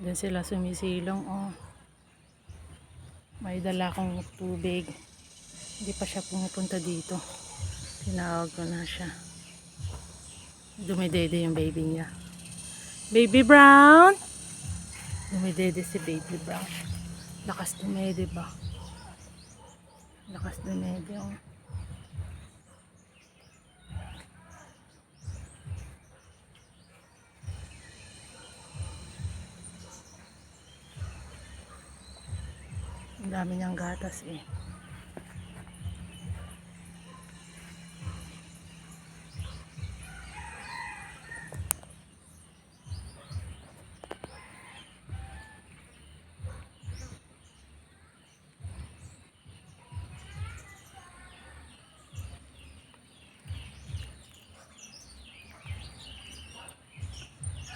Diyan sila sumisilong, oh. May dala akong tubig. Hindi pa siya pumupunta dito. Tinawag ko na siya. Dumidede yung baby niya. Baby Brown! Dumidede si Baby Brown. Lakas dumede ba? Lakas dumede, oh. Ang dami niyang gatas eh.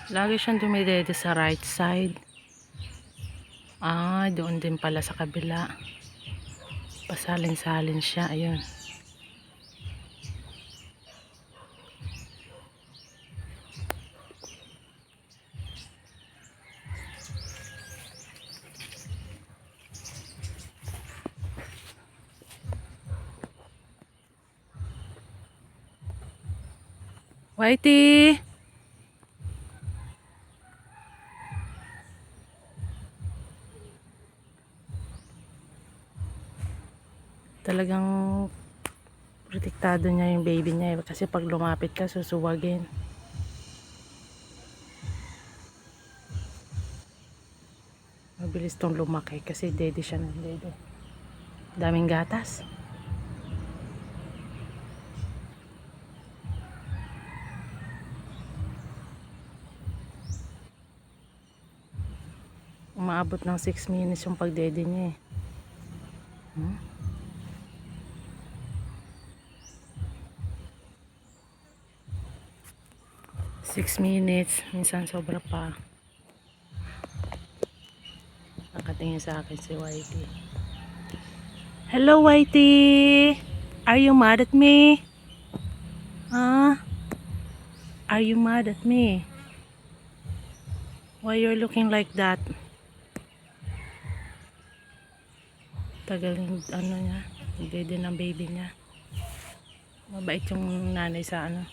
Lagi siyang dumidede sa right side. Ah, doon din pala sa kabila. Pasalin-salin siya. Ayun. Whitey! Talagang protektado niya yung baby niya eh. kasi pag lumapit ka susuwagin mabilis tong lumaki kasi dede siya ng dede daming gatas umaabot ng 6 minutes yung pagdede niya eh hmm? Six minutes. Minsan sobra pa. Nakatingin sa akin si Whitey. Hello, Whitey! Are you mad at me? Huh? Are you mad at me? Why you're looking like that? Tagal ano niya. Din ang baby niya. Mabait yung nanay sa ano.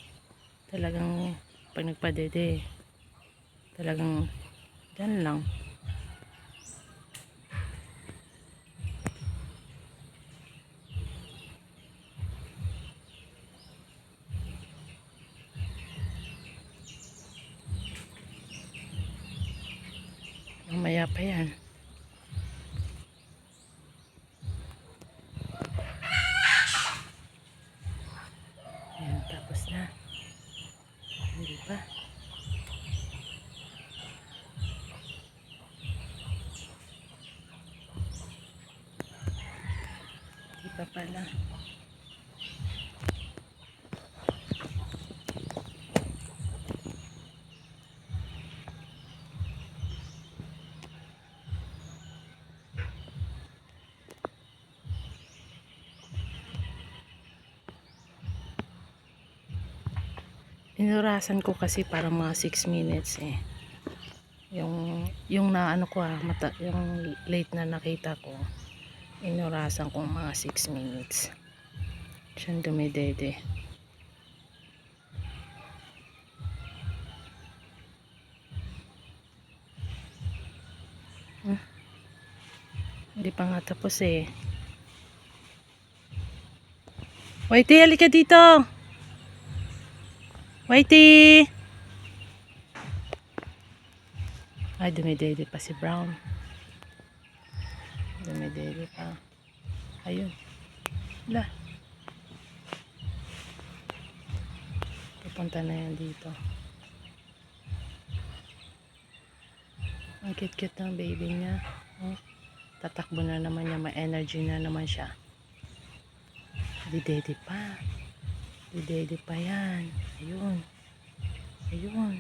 Talagang pag nagpadede talagang dyan lang. Mamaya pa yan. Ayan, tapos na hindi pa. Hindi pa pala. Inurasan ko kasi para mga 6 minutes eh. Yung yung na ano ko ah, mata, yung late na nakita ko. Inurasan ko mga 6 minutes. Siyang dumidede. Hmm. Hindi pa nga tapos eh. Whitey, halika dito! Whitey! Ay, dumidede pa si Brown. Dumidede pa. Ayun. Wala. Pupunta na yan dito. Ang cute-cute ng baby niya. Oh, tatakbo na naman niya. May energy na naman siya. Didede pa. Didede pa yan. Ayun. Ayun.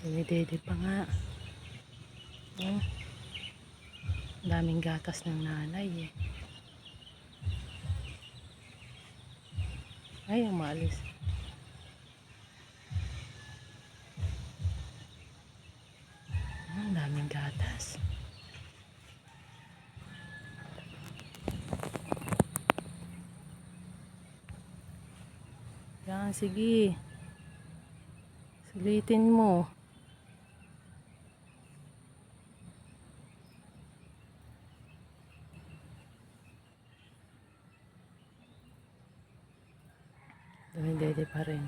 Dumidede pa nga. Oh. Daming gatas ng nanay eh. Ay, umalis. Taas. Sige. Sulitin mo. Dumidede pa rin.